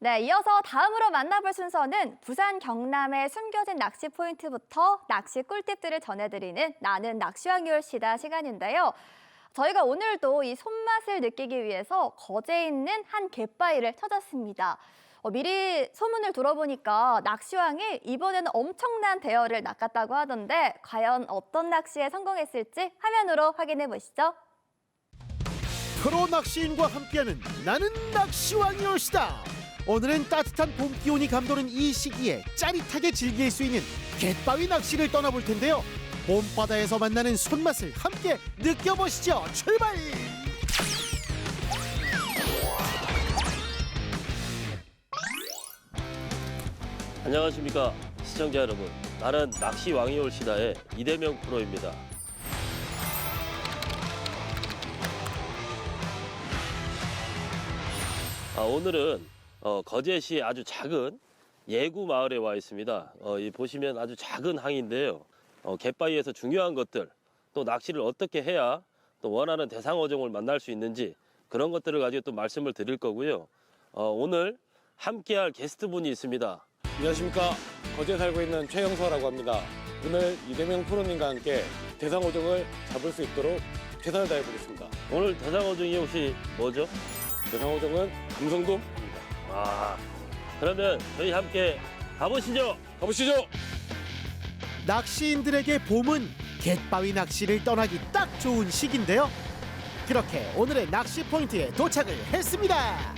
네, 이어서 다음으로 만나볼 순서는 부산 경남의 숨겨진 낚시 포인트부터 낚시 꿀팁들을 전해드리는 나는 낚시왕 시다 시간인데요. 저희가 오늘도 이 손맛을 느끼기 위해서 거제에 있는 한 갯바위를 찾았습니다. 어, 미리 소문을 들어보니까 낚시왕이 이번에는 엄청난 대어를 낚았다고 하던데 과연 어떤 낚시에 성공했을지 화면으로 확인해 보시죠. 프로 낚시인과 함께하는 나는 낚시왕이 올시다. 오늘은 따뜻한 봄 기온이 감도는 이 시기에 짜릿하게 즐길 수 있는 갯바위 낚시를 떠나볼 텐데요. 봄바다에서 만나는 손맛을 함께 느껴보시죠. 출발! 안녕하십니까 시청자 여러분 나는 낚시 왕이 올 시다의 이대명 프로입니다 아, 오늘은 어, 거제시 아주 작은 예구 마을에 와 있습니다. 어, 이 보시면 아주 작은 항인데요. 어, 갯바위에서 중요한 것들 또 낚시를 어떻게 해야 또 원하는 대상 어종을 만날 수 있는지 그런 것들을 가지고 또 말씀을 드릴 거고요. 어, 오늘 함께할 게스트분이 있습니다. 안녕하십니까. 거제에 살고 있는 최영서라고 합니다. 오늘 이대명 프로님과 함께 대상 어종을 잡을 수 있도록 최선을 다해 보겠습니다. 오늘 대상 어종이 혹시 뭐죠? 대상 어종은 감성돔 아, 그러면 저희 함께 가보시죠. 가보시죠 낚시인들에게 봄은 갯바위 낚시를 떠나기 딱 좋은 시기인데요. 그렇게 오늘의 낚시 포인트에 도착을 했습니다.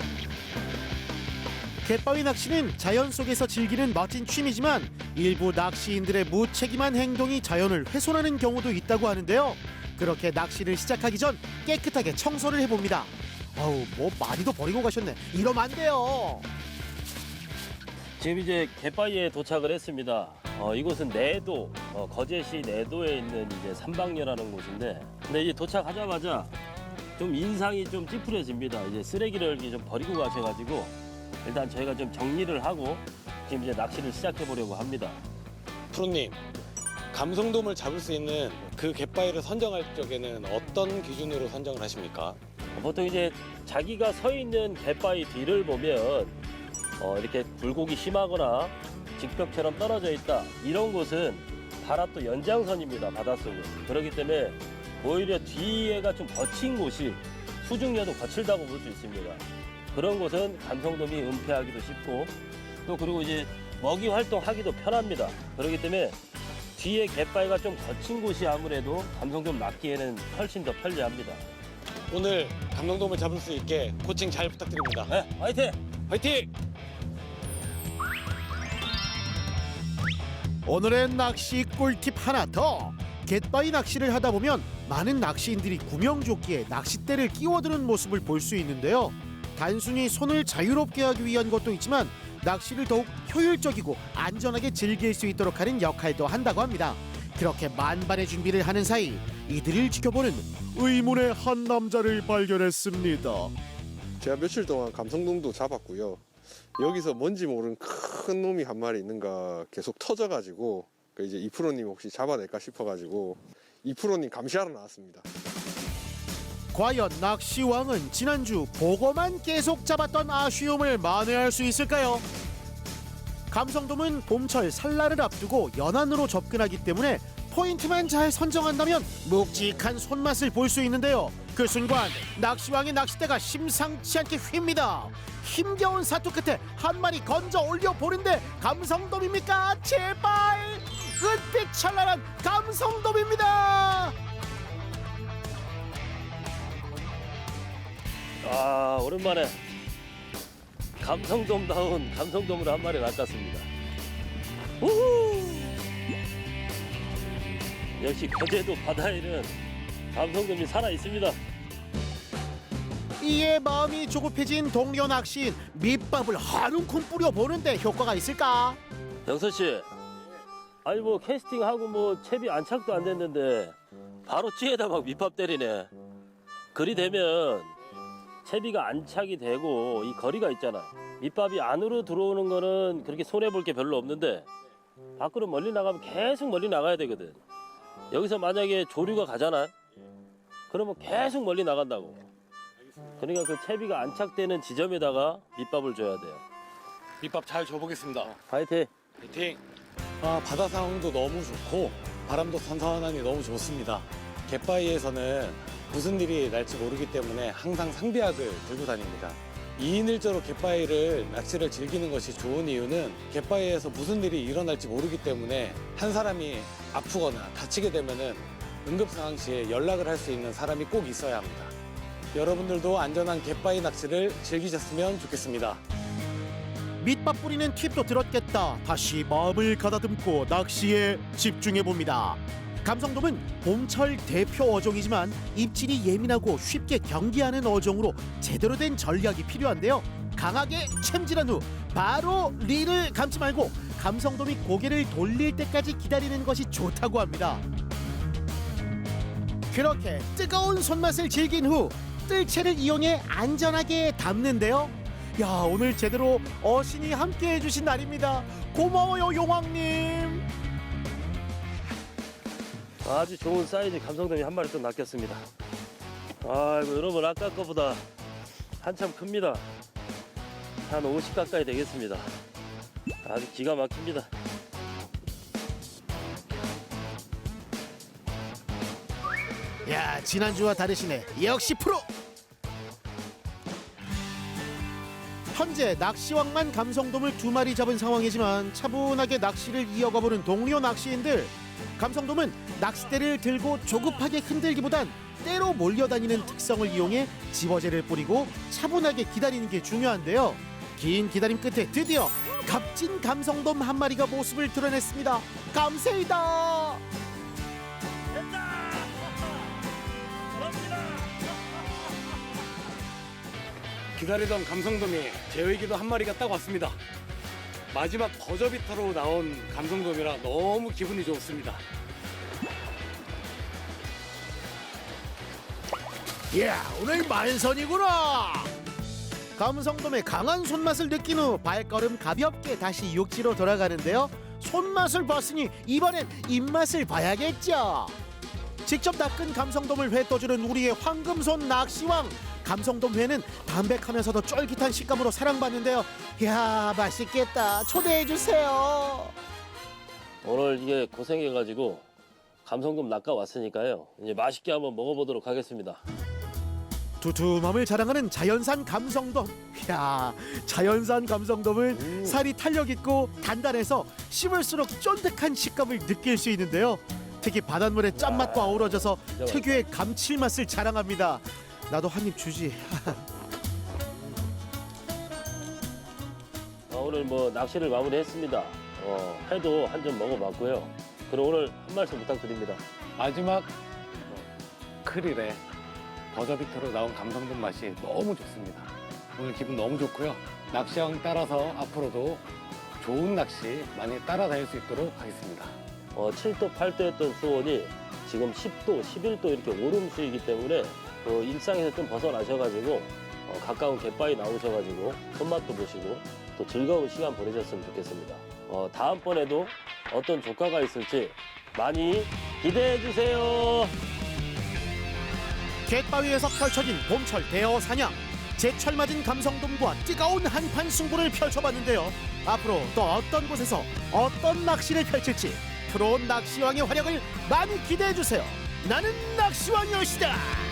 갯바위 낚시는 자연 속에서 즐기는 멋진 취미지만 일부 낚시인들의 무책임한 행동이 자연을 훼손하는 경우도 있다고 하는데요. 그렇게 낚시를 시작하기 전 깨끗하게 청소를 해봅니다. 어우, 뭐 많이도 버리고 가셨네. 이러면 안 돼요. 지금 이제 갯바위에 도착을 했습니다. 어, 이곳은 내도, 어, 거제시 내도에 있는 이제 삼방녀라는 곳인데, 근데 이제 도착하자마자 좀 인상이 좀 찌푸려집니다. 이제 쓰레기를 이렇게 좀 버리고 가셔가지고 일단 저희가 좀 정리를 하고 지금 이제 낚시를 시작해 보려고 합니다. 프로님 감성돔을 잡을 수 있는 그 갯바위를 선정할 적에는 어떤 기준으로 선정을 하십니까? 어, 보통 이제 자기가 서 있는 갯바위 뒤를 보면 어, 이렇게 굴곡이 심하거나 직벽처럼 떨어져 있다. 이런 곳은 바닷도 연장선입니다 바닷속은. 그렇기 때문에 오히려 뒤에가 좀 거친 곳이 수중녀도 거칠다고 볼 수 있습니다. 그런 곳은 감성돔이 은폐하기도 쉽고 또 그리고 이제 먹이 활동하기도 편합니다. 그렇기 때문에 뒤에 갯바위가 좀 거친 곳이 아무래도 감성돔 낚기에는 훨씬 더 편리합니다 오늘 감성돔을 잡을 수 있게 코칭 잘 부탁드립니다 네, 화이팅! 화이팅! 오늘의 낚시 꿀팁 하나 더. 갯바위 낚시를 하다 보면 많은 낚시인들이 구명조끼에 낚싯대를 끼워드는 모습을 볼 수 있는데요. 단순히 손을 자유롭게 하기 위한 것도 있지만 낚시를 더욱 효율적이고 안전하게 즐길 수 있도록 하는 역할도 한다고 합니다. 그렇게 만반의 준비를 하는 사이 이들을 지켜보는 의문의 한 남자를 발견했습니다. 제가 며칠 동안 감성돔도 잡았고요. 여기서 뭔지 모르는 큰 놈이 한 마리 있는가 계속 터져가지고 그 이제 이프로님 혹시 잡아낼까 싶어가지고 이프로님 감시하러 나왔습니다. 과연 낚시왕은 지난주 보고만 계속 잡았던 아쉬움을 만회할 수 있을까요? 감성돔은 봄철 산란을 앞두고 연안으로 접근하기 때문에 포인트만 잘 선정한다면 묵직한 손맛을 볼 수 있는데요. 그 순간 낚시왕의 낚싯대가 심상치 않게 휩니다. 힘겨운 사투 끝에 한 마리 건져 올려 보는데 감성돔입니까? 제발! 은빛 찬란한 감성돔입니다. 아 오랜만에 감성돔다운 감성돔으로 한 마리 낚았습니다. 우후! 역시 거제도 바다에는 감성돔이 살아 있습니다. 이에 마음이 조급해진 동료 낚시인 밑밥을 한 움큼 뿌려 보는데 효과가 있을까? 영선 씨, 아니 뭐 캐스팅하고 뭐 채비 안착도 안 됐는데 바로 찌에다 막 밑밥 때리네. 그리 되면 채비가 안착이 되고 이 거리가 있잖아. 밑밥이 안으로 들어오는 거는 그렇게 손해 볼 게 별로 없는데 밖으로 멀리 나가면 계속 멀리 나가야 되거든. 여기서 만약에 조류가 가잖아. 그러면 계속 멀리 나간다고. 그러니까 그 채비가 안착되는 지점에다가 밑밥을 줘야 돼요. 밑밥 잘 줘보겠습니다. 파이팅! 파이팅! 아, 바다 상황도 너무 좋고 바람도 선선하니 너무 좋습니다. 갯바위에서는 무슨 일이 날지 모르기 때문에 항상 상비약을 들고 다닙니다. 2인 1조로 갯바위를 낚시를 즐기는 것이 좋은 이유는 갯바위에서 무슨 일이 일어날지 모르기 때문에 한 사람이 아프거나 다치게 되면은 응급 상황 시에 연락을 할 수 있는 사람이 꼭 있어야 합니다. 여러분들도 안전한 갯바위 낚시를 즐기셨으면 좋겠습니다. 밑밥 뿌리는 팁도 들었겠다. 다시 마음을 가다듬고 낚시에 집중해 봅니다. 감성돔은 봄철 대표 어종이지만 입질이 예민하고 쉽게 경기하는 어종으로 제대로 된 전략이 필요한데요. 강하게 챔질한 후 바로 릴을 감지 말고 감성돔이 고개를 돌릴 때까지 기다리는 것이 좋다고 합니다. 그렇게 뜨거운 손맛을 즐긴 후 뜰채를 이용해 안전하게 담는데요. 야 오늘 제대로 어신이 함께 해 주신 날입니다. 고마워요 용왕님. 아주 좋은 사이즈 감성돔이 한 마리 또 낚였습니다. 아이고 여러분 아까 거보다 한참 큽니다. 한 50 가까이 되겠습니다. 아주 기가 막힙니다. 야 지난주와 다르시네. 역시 프로. 현재 낚시왕만 감성돔을 두 마리 잡은 상황이지만 차분하게 낚시를 이어가보는 동료 낚시인들. 감성돔은 낚싯대를 들고 조급하게 흔들기보단 때로 몰려다니는 특성을 이용해 집어제를 뿌리고 차분하게 기다리는 게 중요한데요. 긴 기다림 끝에 드디어 값진 감성돔 한 마리가 모습을 드러냈습니다. 감사이다. 기다리던 감성돔이 제외기도 한 마리가 딱 왔습니다. 마지막 버저비터로 나온 감성돔이라 너무 기분이 좋습니다. 야 오늘 만선이구나. 감성돔의 강한 손맛을 느낀 후 발걸음 가볍게 다시 육지로 돌아가는데요. 손맛을 봤으니 이번엔 입맛을 봐야겠죠 직접 낚은 감성돔을 회 떠주는 우리의 황금손 낚시왕 감성돔 회는 담백하면서도 쫄깃한 식감으로 사랑받는데요 야 맛있겠다 초대해주세요 오늘 이게 고생해가지고 감성돔 낚아 왔으니까요. 이제 맛있게 한번 먹어보도록 하겠습니다. 두툼함을 자랑하는 자연산 감성돔. 야, 자연산 감성돔은 음. 살이 탄력 있고 단단해서 씹을수록 쫀득한 식감을 느낄 수 있는데요. 특히 바닷물의 짠맛과 어우러져서. 특유의 감칠맛을 자랑합니다. 나도 한 입 주지. 아, 오늘 뭐 낚시를 마무리했습니다. 어, 회도 한 점 먹어봤고요. 그럼 오늘 한 말씀 부탁드립니다. 마지막 크릴에 버저비터로 나온 감성돔 맛이 너무 좋습니다. 오늘 기분 너무 좋고요. 낚시왕 따라서 앞으로도 좋은 낚시 많이 따라다닐 수 있도록 하겠습니다. 어, 7도, 8도였던 수온이 지금 10도, 11도 이렇게 오름수이기 때문에 그 일상에서 좀 벗어나셔가지고 어, 가까운 갯바위 나오셔가지고 손맛도 보시고 또 즐거운 시간 보내셨으면 좋겠습니다. 어, 다음번에도 어떤 조카가 있을지 많이 기대해 주세요. 갯바위에서 펼쳐진 봄철 대어 사냥. 제철 맞은 감성돔과 뜨거운 한판 승부를 펼쳐봤는데요. 앞으로 또 어떤 곳에서 어떤 낚시를 펼칠지 프로 낚시왕의 활약을 많이 기대해 주세요. 나는 낚시왕이었다.